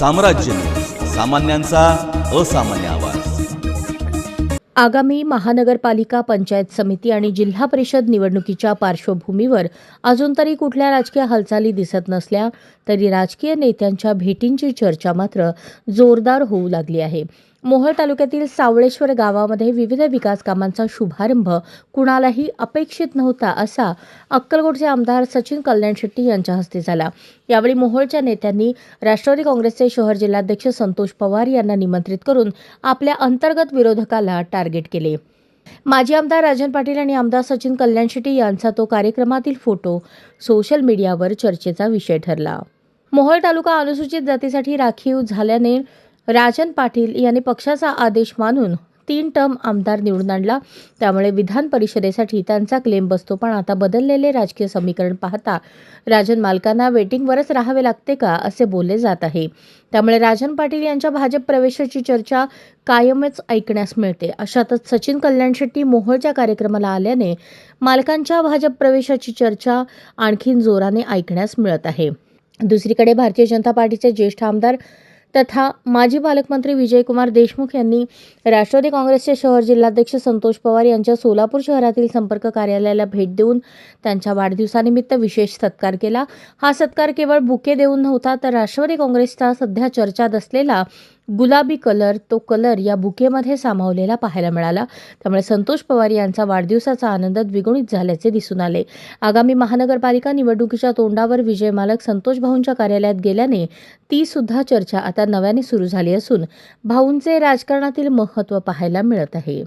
साम्राज्य. सामान्यांचा असामान्य आवाज. आगामी महानगरपालिका पंचायत समिती आणि जिल्हा परिषद निवडणुकीच्या पार्श्वभूमीवर अजून तरी कुठल्या राजकीय हालचाली दिसत नसल्या तरी राजकीय नेत्यांच्या भेटींची चर्चा मात्र जोरदार होऊ लागली आहे. मोहोळ तालुक्यातील सावळेश्वर गावामध्ये विविध विकास कामांचा शुभारंभ. कुणालाही अपेक्षित नव्हता असा अक्कलकोटचे आमदार सचिन कल्याण शेट्टी यांच्या हस्ते झाला. यावेळी मोहोळच्या नेत्यांनी राष्ट्रवादी काँग्रेसचे शहर जिल्हाध्यक्ष संतोष पवार यांना निमंत्रित करून आपल्या अंतर्गत विरोधकाला टार्गेट केले. माजी आमदार राजन पाटील आणि आमदार सचिन कल्याण शेट्टी यांचा तो कार्यक्रमातील फोटो सोशल मीडियावर चर्चेचा विषय ठरला. मोहोळ तालुका अनुसूचित जातीसाठी राखीव झाल्याने राजन पाटील यांनी पक्षाचा आदेश मानून तीन टर्म आमदार निवडून आणला. त्यामुळे विधान परिषदेसाठी त्यांचा क्लेम बसतो पण आता बदललेले राजकीय समीकरण पाहता राजन मालकांना वेटिंगवरच राहावे लागते का असे बोलले जात आहे. त्यामुळे राजन पाटील यांच्या भाजप प्रवेशाची चर्चा कायमच ऐकण्यास मिळते. अशातच सचिन कल्याण शेट्टी मोहोळच्या कार्यक्रमाला आल्याने मालकांच्या भाजप प्रवेशाची चर्चा आणखीन जोराने ऐकण्यास मिळत आहे. दुसरीकडे भारतीय जनता पार्टीचे ज्येष्ठ आमदार तथा माजी पालकमंत्री विजयकुमार देशमुख यांनी राष्ट्रवादी काँग्रेसचे शहर जिल्हाध्यक्ष संतोष पवार यांच्या सोलापूर शहरातील संपर्क कार्यालयाला भेट देऊन त्यांच्या वाढदिवसानिमित्त विशेष सत्कार केला. हा सत्कार केवळ बुके देऊन नव्हता तर राष्ट्रवादी काँग्रेसचा सध्या चर्चात असलेला गुलाबी कलर तो कलर या बुकेमध्ये सामावलेला पाहायला मिळाला. त्यामुळे संतोष पवार यांचा वाढदिवसाचा आनंद द्विगुणित झाल्याचे दिसून आले. आगामी महानगरपालिका निवडणुकीच्या तोंडावर विजय मालक संतोष भाऊंच्या कार्यालयात गेल्याने ती सुद्धा चर्चा आता नव्याने सुरू झाली असून भाऊंचे राजकारणातील महत्त्व पाहायला मिळत आहे.